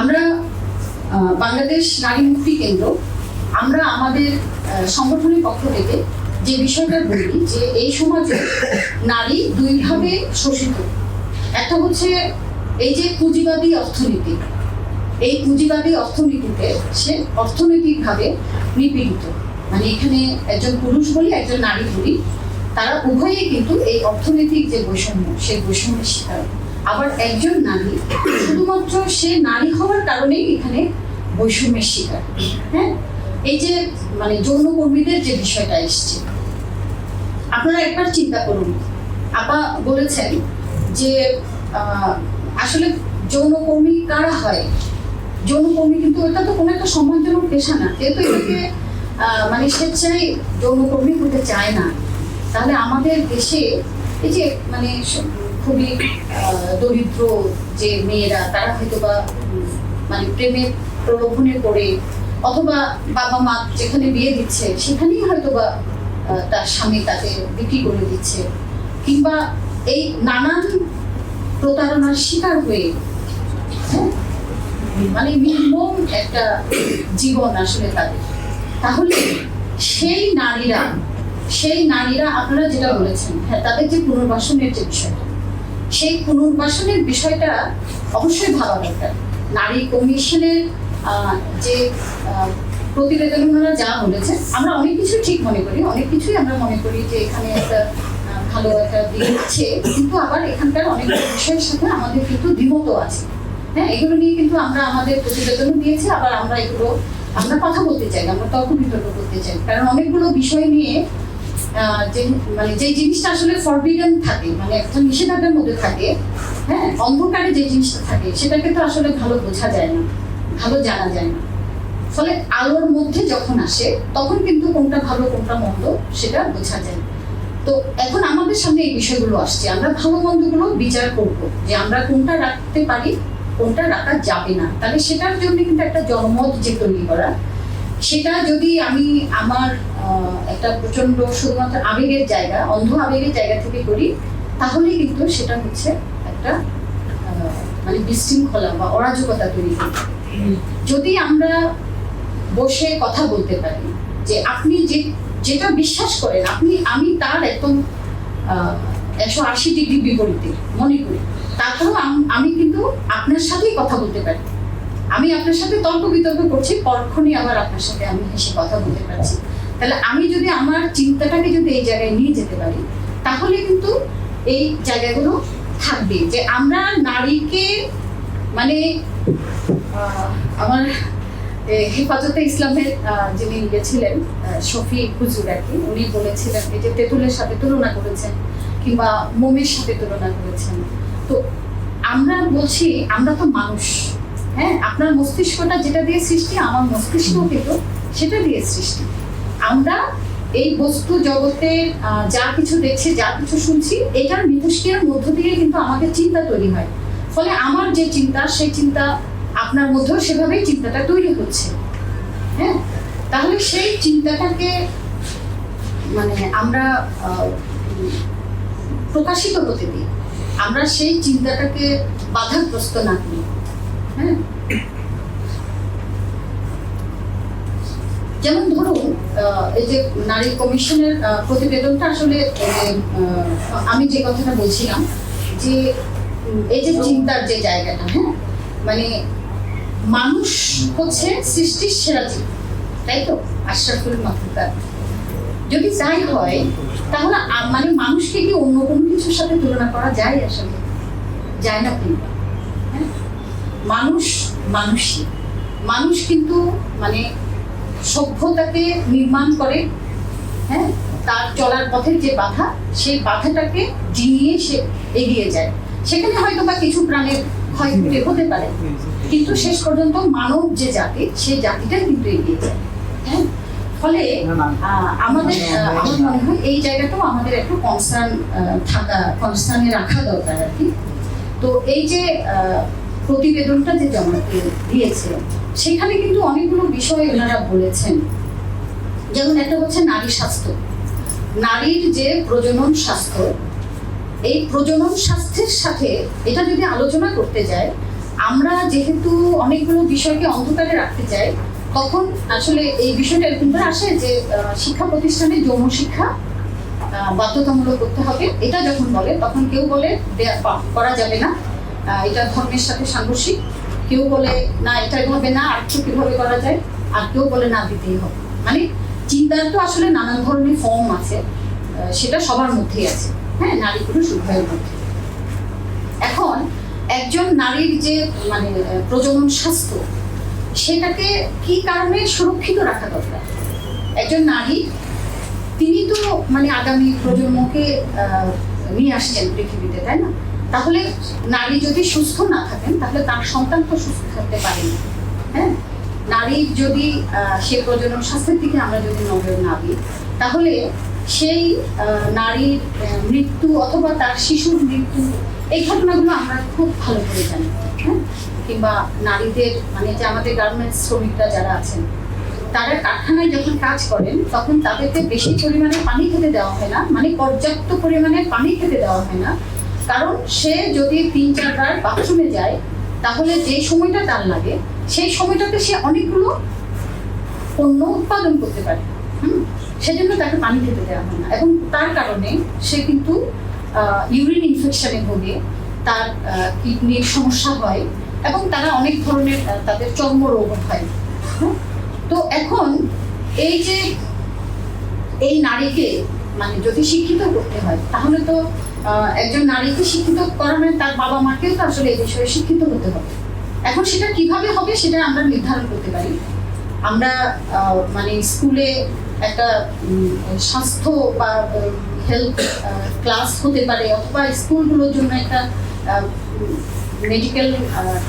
আমরা বাংলাদেশ নারী মুক্তি কেন্দ্র, আমরা আমাদের সংগঠনের পক্ষ থেকে যে বিষয়টা বলি, যে এই সমাজে নারী দুইভাবে শোষিত। একটা হচ্ছে এই যে পুঁজিবাদী অর্থনীতি, এই পুঁজিবাদী অর্থনীতিতে সে অর্থনৈতিকভাবে নিপীড়িত। মানে এখানে একজন পুরুষ বলি, একজন নারী বলি, তারা উভয়েই কিন্তু এই অর্থনৈতিক যে বৈষম্য, সেই বৈষম্যের শিকার। আবার একজন নারী, শুধুমাত্র সে নারী হওয়ার কারণেই এখানে বৈষম্যের শিকার। হ্যাঁ? এই যে মানে যৌনকর্মীদের যে বিষয়টা এসছে। আপনারা একবার চিন্তা করুন। আপা বলেছেন যে আসলে যৌনকর্মী কারা হয়? যৌনকর্মী কিন্তু এটা তো কোনো একটা সম্মানজনক পেশা না। যেহেতু এটাকে মানে স্বেচ্ছায় যৌনকর্মী হতে চায় না। তাহলে আমাদের দেশে এই যে মানে খুবই দরিদ্র যে মেয়েরা তারা হয়তো বা মানে প্রেমের প্রলোভনে পড়ে অথবা বাবা মা যেখানে বিয়ে দিচ্ছে সেখানেই হয়তো বা তার স্বামী তাকে বিক্রি করে দিচ্ছে। কিংবা এই নানান প্রতারণার শিকার হয়ে হ্যাঁ, মানে নির্মম একটা জীবন আসলে তাদের। তাহলে সেই নারীরা সেই নারীরা আপনারা যেটা বলেছেন হ্যাঁ তাদের যে পুনর্বাসনের যে বিষয়টা সেই পুনর্বাসনের বিষয়টা অবশ্যই ভাবা দরকার। নারী কমিশনের যে প্রতিবেদন যা বলেছে, আমরা অনেক কিছু ঠিক মনে করি, অনেক কিছুই আমরা মনে করি যে এখানে একটা ভালো একটা দিক আছে, কিন্তু আবার এখানকার অনেক বিষয়ের সাথে আমাদের কিন্তু দ্বিমতও আছে। হ্যাঁ এগুলো নিয়ে কিন্তু আমরা আমাদের প্রতিবেদনও দিয়েছি, আবার আমরা এগুলো, আমরা কথা বলতে চাই, আমরা তর্ক বিতর্ক করতে চাই। কারণ অনেকগুলো বিষয় নিয়ে যে মানে যে জিনিসটা আসলে ফরবিডেন থাকে মানে একটা নিষেধাজ্ঞার মধ্যে থাকে হ্যাঁ অন্ধকারে যে জিনিসটা থাকে, সেটাকে তো আসলে ভালো বোঝা যায় না, ভালো জানা যায় না। ফলে আলোর মধ্যে যখন আসে, তখন কিন্তু কোনটা ভালো, কোনটা মন্দ, সেটা বোঝা যায়। তো এখন আমাদের সামনে এই বিষয়গুলো আসছে। আমরা ভালো মন্দগুলো বিচার করব, যে আমরা কোনটা রাখতে পারি, কোনটা রাখা যাবে না। তাহলে সেটার জন্য কিন্তু একটা জনমত যে তৈরি করা, সেটা যদি আমি আমার একটা প্রচণ্ড শুধুমাত্র আবেগের জায়গা, অন্ধ আবেগের জায়গা থেকে করি তাহলে কিন্তু সেটা হচ্ছে একটা মানে বিশৃঙ্খলা বা অরাজকতা তৈরি করবে যদি আমরা বসে কথা বলতে পারি, যে আপনি যে, যেটা বিশ্বাস করেন, আপনি, আমি তার একদম একশো আশি ডিগ্রি বিপরীতে মনে করি তারপরেও আমি কিন্তু আপনার সাথেই কথা বলতে পারি। আমি আপনার সাথে তর্ক বিতর্ক করছি, পরক্ষণই আবার আপনার সাথে আমি হেসে কথা বলতে পারছি। তাহলে আমি যদি আমার চিন্তাটাকে যদি এই জায়গায় নিয়ে যেতে পারি, তাহলে কিন্তু এই জায়গাগুলো থাকবে। যে আমরা নারীকে মানে আমার হেফাজতে ইসলামের যিনি গেছিলেন শফি হুজুর আর কি উনি বলেছিলেন, এই যে তেঁতুলের সাথে তুলনা করেছেন কিংবা মোমের সাথে তুলনা করেছেন। তো আমরা বলছি, আমরা তো মানুষ হ্যাঁ? আপনার মস্তিষ্কটা যেটা দিয়ে সৃষ্টি, আমার মস্তিষ্ক কিন্তু সেটা দিয়ে সৃষ্টি। আমরা এই বস্তু জগতে যা কিছু দেখছি, যা কিছু শুনছি, এটার মিথস্ক্রিয়ার মধ্য দিয়ে কিন্তু আমাদের চিন্তা তৈরি হয়। ফলে আমার যে চিন্তা, সেই চিন্তা আপনার মধ্যেও সেভাবেই চিন্তাটা তৈরি হচ্ছে। হ্যাঁ? তাহলে সেই চিন্তাটাকে মানে আমরা প্রকাশিত হতে দিই। আমরা সেই চিন্তাটাকে বাধাগ্রস্ত না করি। হ্যাঁ? যেমন ধরুন এই যে নারী কমিশনের প্রতিবেদনটা আসলে আমি যে কথাটা বলছিলাম, যে এই যে চিন্তার যে জায়গাটা হ্যাঁ? মানে মানুষ হচ্ছে সৃষ্টির সেরা জীব, তাই তো? আশরাফুল মাহমুদার। যদি তাই হয়, তাহলে মানে মানুষকে কি অন্য কোনো কিছুর সাথে তুলনা করা যায় আসলে? যায় না কিন্তু হ্যাঁ? মানুষ মানুষই। মানুষ কিন্তু মানে সভ্যতাকে নির্মাণ করে হ্যাঁ তার চলার পথের যে বাধা সেই বাধাটাকে ডিঙিয়ে সে এগিয়ে যায়। সেখানে হয়তো বা কিছু প্রাণের ক্ষয়ক্ষতি হতে পারে কিন্তু শেষ পর্যন্ত মানব যে জাতি সেই জাতিটা কিন্তু এগিয়ে যায় হ্যাঁ। ফলে আমাদের আমার মনে হয় এই জায়গাটাও আমাদের একটু কনসার্ন থাকা কনসার্নে রাখা দরকার আর কি। তো এই যে প্রতিবেদনটা যে জমা দিয়ে- দিয়েছে সেখানে কিন্তু অনেকগুলো বিষয় ওনারা বলেছেন। যেমন একটা হচ্ছে নারী স্বাস্থ্য। নারীর যে প্রজনন স্বাস্থ্য, এই প্রজনন স্বাস্থ্যের সাথে এটা যদি আলোচনা করতে যায়, আমরা যেহেতু অনেকগুলো বিষয়কে অন্ধকারে রাখতে চাই, তখন আসলে এই বিষয়টা এরকম আসে যে শিক্ষা প্রতিষ্ঠানে যৌন শিক্ষা বাধ্যতামূলক করতে হবে। এটা যখন বলে, তখন কেউ বলে করা যাবে না। এটা ধর্মের সাথে সাংঘর্ষিক। কেউ বলে, না, এটা এভাবে না, আর একটু কীভাবে করা যায়? আর কেউ বলে, না, দিতেই হবে। মানে চিন্তার তো আসলে নানান ধরনের ফর্ম আছে সেটা সবার মধ্যেই আছে। হ্যাঁ নারী, পুরুষ, উভয়ের মধ্যে। এখন একজন নারীর যে মানে প্রজনন স্বাস্থ্য, সেটাকে কি কারণে সুরক্ষিত রাখা দরকার? একজন নারী, তিনি তো মানে আগামী প্রজন্মকে নিয়ে আসছেন পৃথিবীতে, তাই না? তাহলে নারী যদি সুস্থ না থাকেন, তাহলে তার সন্তান তো সুস্থ থাকতে পারে না। হ্যাঁ? নারীর যদি সে প্রজনন স্বাস্থ্যের দিকে আমরা যদি নজর না দিই, তাহলে সেই নারীর মৃত্যু অথবা তার শিশুর মৃত্যু, এই ঘটনাগুলো আমরা খুব ভালো করে জানি হ্যাঁ? কিংবা নারীদের মানে যে আমাদের গার্মেন্টস শ্রমিকরা যারা আছেন, তারা কারখানায় যখন কাজ করেন, তখন তাদেরকে বেশি পরিমাণে পানি খেতে দেওয়া হয় না মানে পর্যাপ্ত পরিমাণে পানি খেতে দেওয়া হয় না কারণ সে যদি তিন চারবার বাথরুমে যায়, তাহলে যে সময়টা তার লাগে, সেই সময়টাতে সে অনেকগুলো পণ্য উৎপাদন করতে পারে। হুম? সেজন্য তাকে পানি খেতে দেওয়া হয় না। এবং তার কারণে সে কিন্তু ইউরিন ইনফেকশনে ভোগে, তার কিডনির সমস্যা হয়, এবং তারা অনেক ধরনের তাদের চর্মরোগ হয়? তো এখন এই যে এই নারীকে মানে যদি শিক্ষিত করতে হয়, তাহলে তো একজন নারীকে শিক্ষিত করা মানে তার বাবা মাকেও তো আসলে এই বিষয়ে শিক্ষিত হতে হবে। এখন সেটা কীভাবে হবে সেটা আমরা নির্ধারণ করতে পারি। আমরা মানে স্কুলে একটা স্বাস্থ্য বা হেলথ ক্লাস হতে পারে অথবা স্কুলগুলোর জন্য একটা মেডিকেল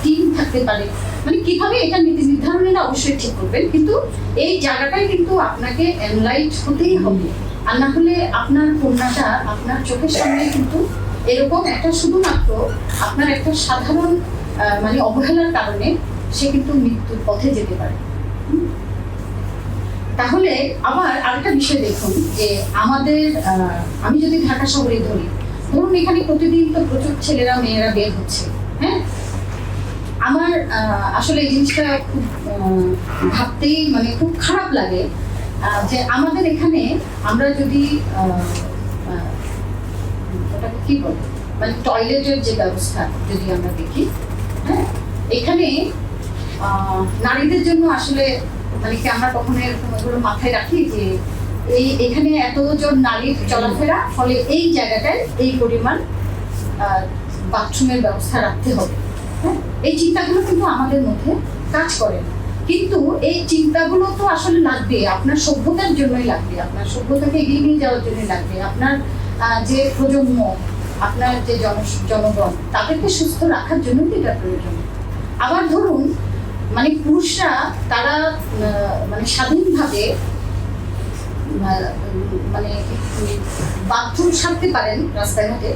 টিম থাকতে পারে। মানে কীভাবে এটা নীতি নির্ধারণীরা অবশ্যই ঠিক করবেন, কিন্তু এই জায়গাটায় কিন্তু আপনাকে এনলাইট হতেই হবে। আর না হলে আপনার কন্যাটা আপনার চোখের সামনে কিন্তু এরকম একটা শুধুমাত্র আপনার একটা সাধারণ মানে অবহেলার কারণে সে কিন্তু মৃত্যুর পথে যেতে পারে। তাহলে আবার আরেকটা বিষয় দেখুন যে আমাদের আমি যদি ঢাকা শহরে ধরি, ধরুন এখানে প্রতিদিন তো প্রচুর ছেলেরা, মেয়েরা বের হচ্ছে হ্যাঁ? আমার আসলে এই জিনিসটা খুব ভাবতেই মানে খুব খারাপ লাগে যে আমাদের এখানে আমরা যদি ওটাকে কি বলে? মানে টয়লেটের যে ব্যবস্থা যদি আমরা দেখি হ্যাঁ? এখানে নারীদের জন্য আসলে মানে কি আমরা কখনো এরকম মাথায় রাখি যে এই এখানে এতজন নারীর চলাফেরা, ফলে এই জায়গাটায় এই পরিমাণ বাথরুমের ব্যবস্থা রাখতে হবে হ্যাঁ? এই চিন্তাগুলো কিন্তু আমাদের মধ্যে কাজ করে না। কিন্তু এই চিন্তাগুলো তো আসলে লাগবে, আপনার সভ্যতার জন্যই লাগবে, আপনার সভ্যতাকে এগিয়ে নিয়ে যাওয়ার জন্যই লাগবে। আপনার যে প্রজন্ম, আপনার যে জন, জনগণ, তাদেরকে সুস্থ রাখার জন্য এটা প্রয়োজন। আবার ধরুন মানে পুরুষরা তারা মানে স্বাধীনভাবে মানে বাথরুম সারতে পারেন রাস্তায় ঘাটে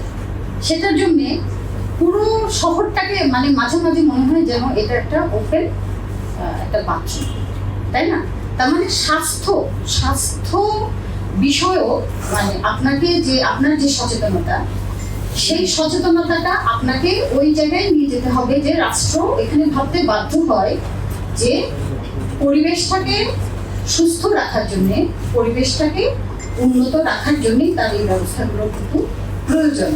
সেটার জন্যে পুরো শহরটাকে মানে মাঝে মাঝে মনে হয় যেন এটা একটা ওপেন একটা বাথরুম তাই না? তার মানে স্বাস্থ্য স্বাস্থ্য বিষয়ও মানে আপনাকে যে, আপনার যে সচেতনতা, সেই সচেতনতাটা আপনাকে ওই জায়গায় নিয়ে যেতে হবে যে রাষ্ট্র এখানে ভাবতে বাধ্য হয় যে পরিবেশটাকে সুস্থ রাখার জন্যে, পরিবেশটাকে উন্নত রাখার জন্যই তার এই ব্যবস্থাগুলো কিন্তু প্রয়োজন।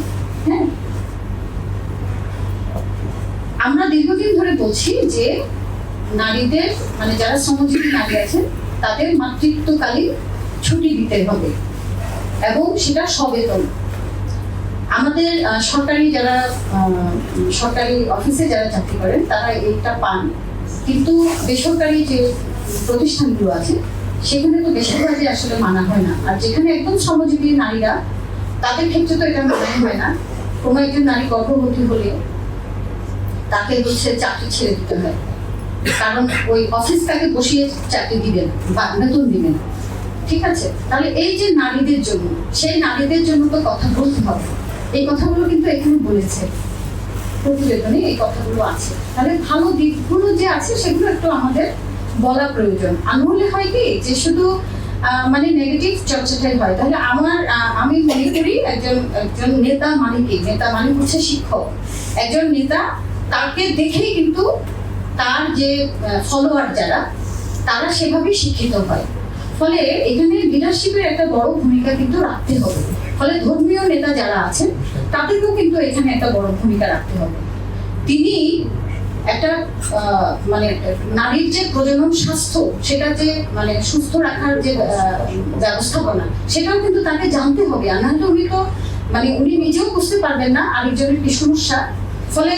হ্যাঁ? আমরা দীর্ঘদিন ধরে বলছি যে নারীদের মানে যারা শ্রমজীবী নারী আছেন, তাদের মাতৃত্বকালীন ছুটি দিতে হবে এবং সেটা সবেতন। আমাদের সরকারি যারা সরকারি অফিসে যারা চাকরি করেন, তারা এইটা পান। কিন্তু বেসরকারি যে প্রতিষ্ঠানগুলো আছে, সেখানে তো বেশিরভাগই আসলে মানা হয় না। আর যেখানে একদম শ্রমজীবী নারীরা, তাদের ক্ষেত্রে তো এটা মানা হয় না। কোনো একজন নারী গর্ভবতী হলে তাকে হচ্ছে চাকরি ছেড়ে দিতে হয়। কারণ ওই অফিস তাকে বসিয়ে চাকরি দিবেন, বা বেতন দিবেন। ঠিক আছে? তাহলে এই যে নারীদের জন্য, সেই নারীদের জন্য তো কথা বলতে হবে। এই কথাগুলো কিন্তু এখানে বলেছে। প্রতিবেদনে এই কথাগুলো আছে। তাহলে ভালো দিকগুলো যে আছে, সেগুলো একটু আমাদের বলা প্রয়োজন। নইলে হয় কি? যে শুধু মানে নেগেটিভ চর্চাটাই হয়। তাহলে আমার আমি মনে করি একজন একজন নেতা মানে কি নেতা মানে হচ্ছে শিক্ষক। একজন নেতা তাকে দেখেই কিন্তু তার যে ফলোয়ার যারা, তারা সেভাবে শিক্ষিত হয়। ফলে এখানে লিডারশিপের একটা বড় ভূমিকা কিন্তু রাখতে হবে। ফলে ধর্মীয় নেতা যারা আছেন, তাদেরকেও কিন্তু এখানে একটা বড় ভূমিকা রাখতে হবে। তিনি একটা মানে নারীর যে প্রজনন স্বাস্থ্য, সেটা যে মানে সুস্থ রাখার যে ব্যবস্থাপনা, সেটাও কিন্তু তাকে জানতে হবে। আর উনি তো মানে উনি নিজেও বুঝতে পারবেন না আরেকজনের কি সমস্যা ফলে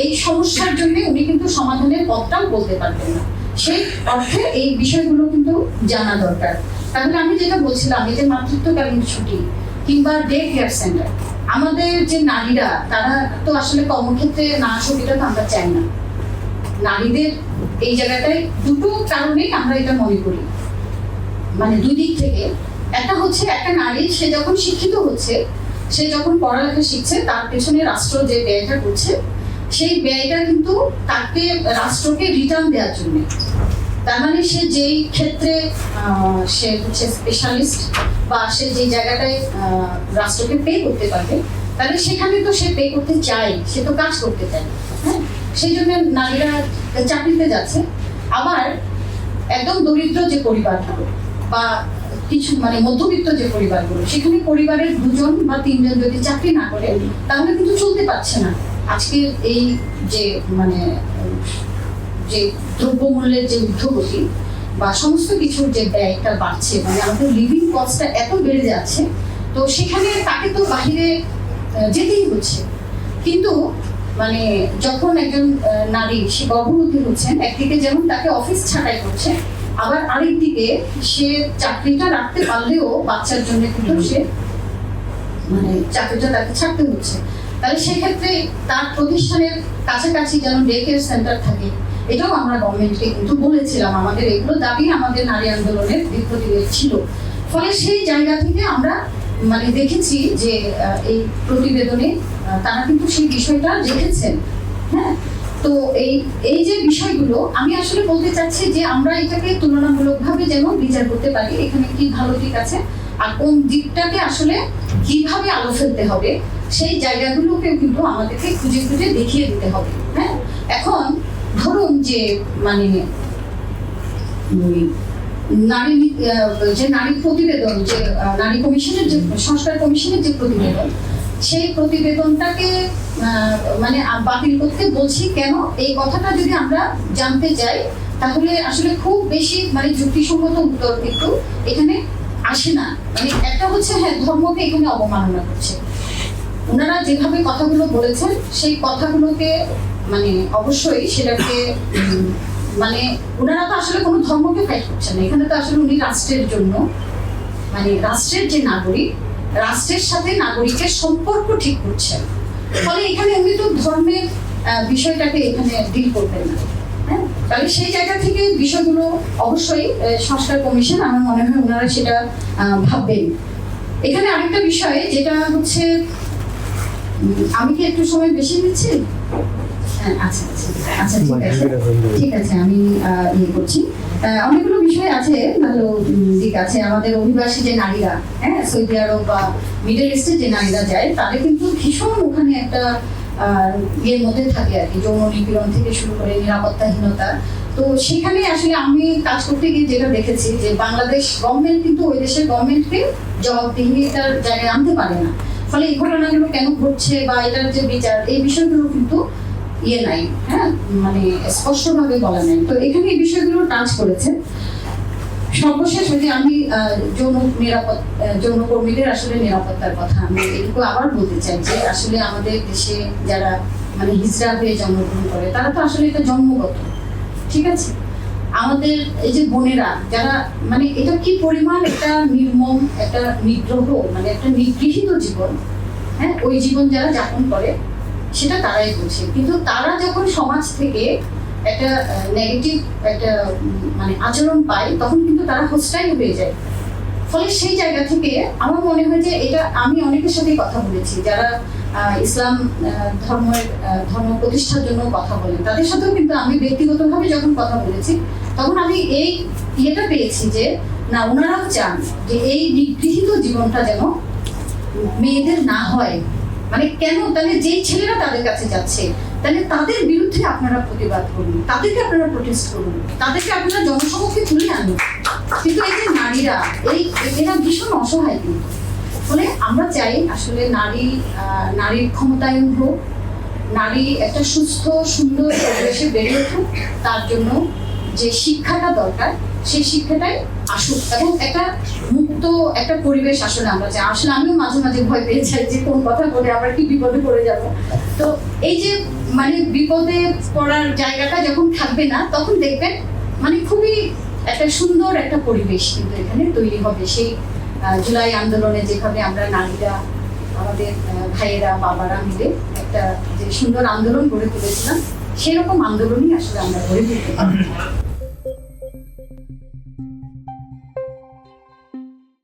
এই সমস্যার জন্য উনি কিন্তু সমাধানের পথটাও বলতে পারবেন না। সেই অর্থে এই বিষয়গুলো কিন্তু জানা দরকার। তাহলে আমি যেটা বলছিলাম, এই যে মাতৃত্বকালীন ছুটি কিংবা ডে কেয়ার সেন্টার আমাদের যে নারীরা, তারা তো আসলে কর্মক্ষেত্রে না এটা তো আমরা চাই না। নারীদের এই জায়গাটায় দুটো কারণেই আমরা এটা মনে করি। মানে দুই দিক থেকে, একটা হচ্ছে একটা নারী, সে যখন শিক্ষিত হচ্ছে, সে যখন পড়ালেখা শিখছে, তার পেছনে রাষ্ট্র যে ব্যয়টা করছে সেই ব্যয়টা কিন্তু তাকে রাষ্ট্রকে রিটার্ন দেওয়ার জন্য। তার মানে সে যেই ক্ষেত্রে সে হচ্ছে স্পেশালিস্ট বা সে যে জায়গাটায় রাষ্ট্রকে পে করতে পারবে, তাহলে সেখানে তো সে পে করতে চায়, সে তো কাজ করতে চায় হ্যাঁ? সেই জন্য নারীরা চাকরিতে যাচ্ছে। আবার একদম দরিদ্র যে পরিবারগুলো বা কিছু মানে মধ্যবিত্ত যে পরিবারগুলো, সেখানে পরিবারের দুজন বা তিনজন যদি চাকরি না করে, তাহলে কিন্তু চলতে পারছে না। আজকের এই যে মানে যে দ্রব্যমূল্যের যে ঊর্ধ্বগতি বা সমস্ত কিছুর যে ব্যয়টা বাড়ছে মানে আমাদের লিভিং কস্টটা এত বেড়ে যাচ্ছে, তো সেখানে তাকে তো বাহিরে যেতেই হচ্ছে। কিন্তু মানে যখন একজন নারী, সে গর্ভবতী হচ্ছেন, একদিকে যেমন তাকে অফিস ছাঁটাই করছে, আবার আরেকদিকে সে চাকরিটা রাখতে পারলেও বাচ্চার জন্য কিন্তু সে মানে চাকরিটা তাকে ছাড়তে হচ্ছে। তাহলে সেক্ষেত্রে তার প্রতিষ্ঠানের কাছাকাছি যেন ডে কেয়ার সেন্টার থাকে, এটাও আমরা গভর্নমেন্টকে কিন্তু বলেছিলাম। আমাদের এগুলো দাবি আমাদের নারী আন্দোলনের দীর্ঘদিনের ছিল। ফলে সেই জায়গা থেকে আমরা মানে দেখেছি যে এই প্রতিবেদনে তারা কিন্তু সেই বিষয়টা রেখেছেন। হ্যাঁ? তো এই এই যে বিষয়গুলো, আমি আসলে বলতে চাচ্ছি যে আমরা এটাকে তুলনামূলকভাবে যেন বিচার করতে পারি। এখানে কি ভালো দিক আছে? আর কোন দিকটাকে আসলে কীভাবে আলো ফেলতে হবে, সেই জায়গাগুলোকেও কিন্তু আমাদেরকে খুঁজে খুঁজে দেখিয়ে দিতে হবে হ্যাঁ? এখন ধরুন যে মানে নারী যে নারী প্রতিবেদন, যে নারী কমিশনের যে, সংস্কার কমিশনের যে প্রতিবেদন, সেই প্রতিবেদনটাকে মানে বাতিল করতে বলছি কেন? এই কথাটা যদি আমরা জানতে চাই, তাহলে আসলে খুব বেশি মানে যুক্তিসঙ্গত উত্তর কিন্তু এখানে আসে না। মানে একটা হচ্ছে হ্যাঁ ধর্মকে এখানে অবমাননা করছে। ওনারা যেভাবে কথাগুলো বলেছেন, সেই কথাগুলোকে মানে অবশ্যই সেটাকে মানে ওনারা তো আসলে কোনো ধর্মকে ফাইট করছেন না। এখানে তো আসলে উনি রাষ্ট্রের জন্য মানে রাষ্ট্রের যে নাগরিক, রাষ্ট্রের সাথে নাগরিকের সম্পর্ক ঠিক করছেন। ফলে এখানে উনি তো ধর্মের বিষয়টাকে এখানে ডিল করবেন না। হ্যাঁ? তাহলে সেই জায়গা থেকে বিষয়গুলো অবশ্যই সংস্কার কমিশন আমার মনে হয় ওনারা সেটা ভাববেন। এখানে আরেকটা বিষয় যেটা হচ্ছে আমি কি একটু সময় বেশি নিচ্ছি? হ্যাঁ, আচ্ছা আচ্ছা আচ্ছা ঠিক আছে। ঠিক আছে আমি আহ, ইয়ে করছি। অনেকগুলো বিষয় আছে ভালো দিক আছে। আমাদের অভিবাসী যে নারীরা হ্যাঁ সৌদি আরব বা মিডল ইস্টে যে নারীরা যায় তাদের কিন্তু ভীষণ ওখানে একটা ইয়ের মধ্যে থাকে আর কি, যৌন নিপীড়ন থেকে শুরু করে নিরাপত্তাহীনতা। তো সেখানে আসলে আমি কাজ করতে গিয়ে যেটা দেখেছি যে বাংলাদেশ গভর্নমেন্ট কিন্তু ওই দেশের গভর্নমেন্টকে জবাবদিহিতার জায়গায় আনতে পারে না। ফলে এই ঘটনাগুলো কেন ঘটছে বা এটার যে বিচার, এই বিষয়গুলো কিন্তু ইয়ে নাই হ্যাঁ? মানে স্পষ্টভাবে বলা নাই। তো এখানে এই বিষয়গুলো টাচ করেছে। সর্বশেষ ওই যে আমি যৌন নিরাপদ যৌন কর্মীদের আসলে নিরাপত্তার কথা আমি এটুকু আবার বলতে চাই যে আসলে আমাদের দেশে যারা মানে হিজড়া হয়ে জন্মগ্রহণ করে, তারা তো আসলে এটা জন্মগত, ঠিক আছে? আমাদের এই যে বোনেরা, যারা মানে এটা কি পরিমাণ একটা নির্মম, একটা নিগ্রহ মানে একটা নিগৃহীত জীবন হ্যাঁ? ওই জীবন যারা যাপন করে, সেটা তারাই বুঝে কিন্তু তারা যখন সমাজ থেকে একটা নেগেটিভ একটা মানে আচরণ পায়, তখন কিন্তু তারা হোস্টাইল হয়ে যায়। ফলে সেই জায়গা থেকে আমার মনে হয় যে এটা আমি অনেকের সাথে কথা বলেছি, যারা ইসলাম ধর্মের ধর্ম প্রতিষ্ঠার জন্য কথা বলেন, তাদের সাথেও কিন্তু আমি ব্যক্তিগতভাবে যখন কথা বলেছি, তখন আমি এই ইয়েটা পেয়েছি যে, না ওনারাও চান যে এই নিগৃহীত জীবনটা যেন মেয়েদের না হয়। মানে কেন? তাহলে যেই ছেলেরা তাদের কাছে যাচ্ছে তাহলে তাদের বিরুদ্ধে আপনারা প্রতিবাদ করুন, তাদেরকে আপনারা প্রোটেস্ট করুন, তাদেরকে আপনারা জনসমক্ষে তুলে আনুন। কিন্তু এই যে নারীরা, এই এরা ভীষণ অসহায় কিন্তু। ফলে আমরা চাই আসলে নারী নারীর ক্ষমতায়ন হোক, নারী একটা সুস্থ, সুন্দর পরিবেশে বেড়ে উঠুক, তার জন্য যে শিক্ষাটা দরকার, সেই শিক্ষাটাই আসুক। এবং একটা মুক্ত একটা পরিবেশ আসলে আমরা চাই। আসলে আমিও মাঝে মাঝে ভয় পেয়ে যাই যে কোন কথা বলে আবার কি বিপদে পড়ে যাব। তো এই যে মানে বিপদে পড়ার জায়গাটা যখন থাকবে না, তখন দেখবেন মানে খুবই একটা সুন্দর একটা পরিবেশ কিন্তু এখানে তৈরি হবে। সেই জুলাই আন্দোলনে যেভাবে আমরা নারীরা, আমাদের ভাইয়েরা, বাবারা মিলে একটা যে সুন্দর আন্দোলন গড়ে তুলেছিলাম, সেরকম আন্দোলনই আসলে আমরা গড়ে তুলতে পারি